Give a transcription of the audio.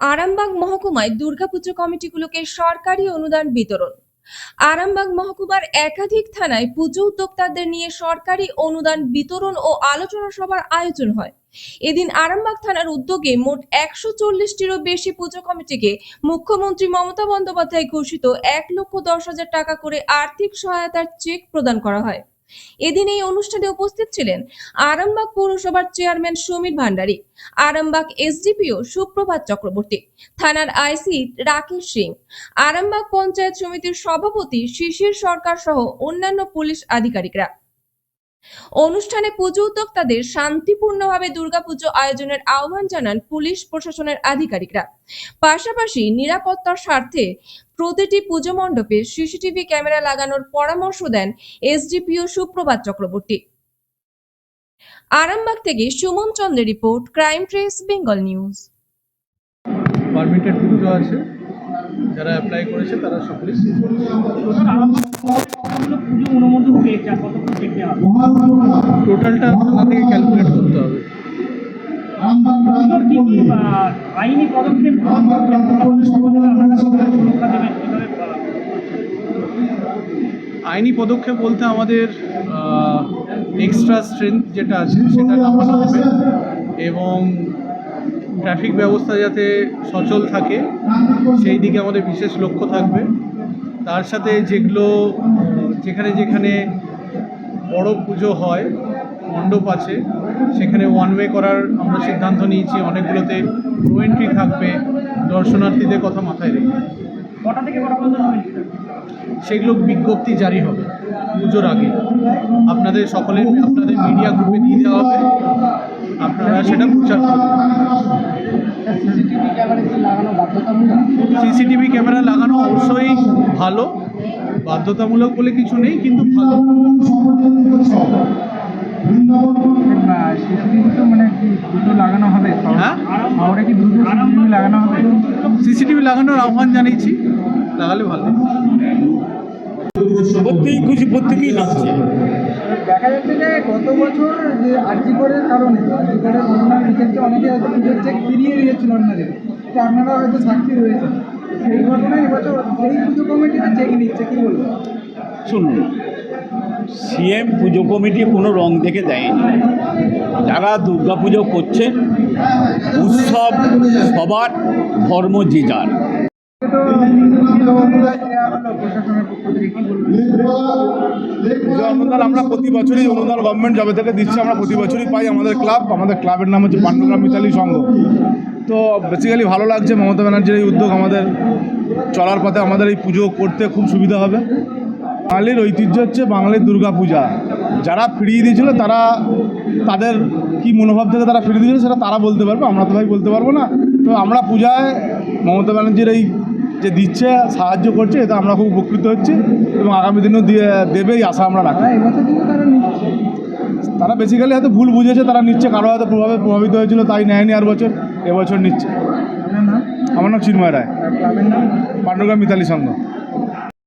আরামবাগ মহকুমায় দুর্গাপুজো কমিটিগুলোকে সরকারি অনুদান বিতরণ। আরামবাগ মহকুমার একাধিক থানায় পুজো উদ্যোক্তাদের নিয়ে সরকারি অনুদান বিতরণ ও আলোচনা সভার আয়োজন হয়। এদিন আরামবাগ থানার উদ্যোগে মোট একশো চল্লিশটিরও বেশি পুজো কমিটিকে মুখ্যমন্ত্রী মমতা বন্দ্যোপাধ্যায় ঘোষিত এক লক্ষ দশ হাজার টাকা করে আর্থিক সহায়তার চেক প্রদান করা হয়। এদিন এই অনুষ্ঠানে উপস্থিত ছিলেন আরামবাগ পৌরসভার চেয়ারম্যান সমীর ভান্ডারী, আরামবাগ এসডিপিও সুপ্রভাত চক্রবর্তী, থানার আইসি রাকেশ সিং, আরামবাগ পঞ্চায়েত সমিতির সভাপতি শিশির সরকার সহ অন্যান্য পুলিশ আধিকারিকরা। অনুষ্ঠানে পুজো উদ্যোক্তাদের শান্তিপূর্ণভাবে দুর্গাপুজো আয়োজনের আহ্বান জানান পুলিশ প্রশাসনের আধিকারিকরা। পাশাপাশি নিরাপত্তার স্বার্থে প্রতিটি পুজো মণ্ডপে সিসিটিভি ক্যামেরা লাগানোর পরামর্শ দেন এসডিপিও সুপ্রভাত চক্রবর্তী। আরামবাগ থেকে সুমন চন্দ্রের report, crime trace Bengal news. Permitted পুজো আছে। যারা অ্যাপ্লাই করেছে তারা সকলেই টোটালটা থানা ক্যালকুলেট করতে হবে। আইনি পদক্ষেপ বলতে আমাদের এক্সট্রা স্ট্রেংথ যেটা আছে, সেটা নামানো এবং ট্রাফিক ব্যবস্থা যাতে সচল থাকে সেই দিকে আমাদের বিশেষ লক্ষ্য থাকবে। তার সাথে যেগুলো যেখানে যেখানে বড় পুজো হয় মণ্ডপ আছে সেখানে ওয়ান ওয়ে করার আমরা সিদ্ধান্ত নিয়েছি অনেকগুলোতে নো এন্ট্রি থাকবে দর্শনার্থীদের কথা মাথায় রেখে। কটা থেকে কটা পর্যন্ত সেগুলো বিজ্ঞপ্তি জারি হবে পুজোর আগে। আপনাদের সকলের আপনাদের মিডিয়া গ্রুপে দিয়ে দেওয়া হবে। আপনারা সেটা প্রচার সিসিটিভি ক্যামেরা লাগানো অবশ্যই ভালো বাধ্যতামূলক বলে কিছু নেই কিন্তু ভালো। সিসিটিভি মানে দুটো লাগানো হবে? হ্যাঁ? শহরে কি দুটো লাগানো হবে? সিসিটিভি লাগানোর আহ্বান জানিয়েছি লাগালে ভালো। প্রত্যেকেই খুশি প্রত্যেকেই নাচছে দেখা যাচ্ছে যে গত বছর যে আর্জিকরের কারণে আর্জিকরের করোনা লিখেছে অনেকে হয়তো পুজোর চেক ফিরিয়ে দিয়েছিল আপনাদের তো আপনারা হয়তো সাক্ষী রয়েছেন। সেই ঘটনায় এবছর সেই পুজো কমিটিতে চেক নিচ্ছে কি বলব শুনুন সিএম পুজো কমিটি কোনো রং দেখে দেয়নি। যারা দুর্গা পুজো করছেন উৎসব সবার ধর্ম যে যার। আমরা প্রতি বছরই অনুদান গভর্নমেন্ট জবে থেকে দিচ্ছে, আমরা প্রতি বছরই পাই আমাদের ক্লাব আমাদের ক্লাবের নাম হচ্ছে পাণ্ডগ্রাম মিতালি সংঘ। তো বেসিক্যালি ভালো লাগছে, মমতা ব্যানার্জির এই উদ্যোগ আমাদের। চলার পথে আমাদের এই পুজো করতে খুব সুবিধা হবে। বাঙালির ঐতিহ্য হচ্ছে বাঙালির দুর্গা পূজা যারা ফিরিয়ে দিয়েছিল, তারা তাদের কি মনোভাব থেকে তারা ফিরিয়ে দিয়েছিল, সেটা তারা বলতে পারবে, আমরা তো ভাই বলতে পারব না। তো আমরা পূজায় মমতা ব্যানার্জির এই যে দিচ্ছে সাহায্য করছে এটা আমরা খুব উপকৃত হচ্ছি এবং আগামী দিনেও দিয়ে দেবেই আশা আমরা রাখি। তারা বেসিক্যালি হয়তো ভুল বুঝেছে তারা নিচ্ছে কারও হয়তো প্রভাবে প্রভাবিত হয়েছিল তাই নেয়নি আর বছর এবছর নিচ্ছে। আমার নাম চিন্ময় রায়। পাণ্ডগ্রাম মিতালি সংঘ।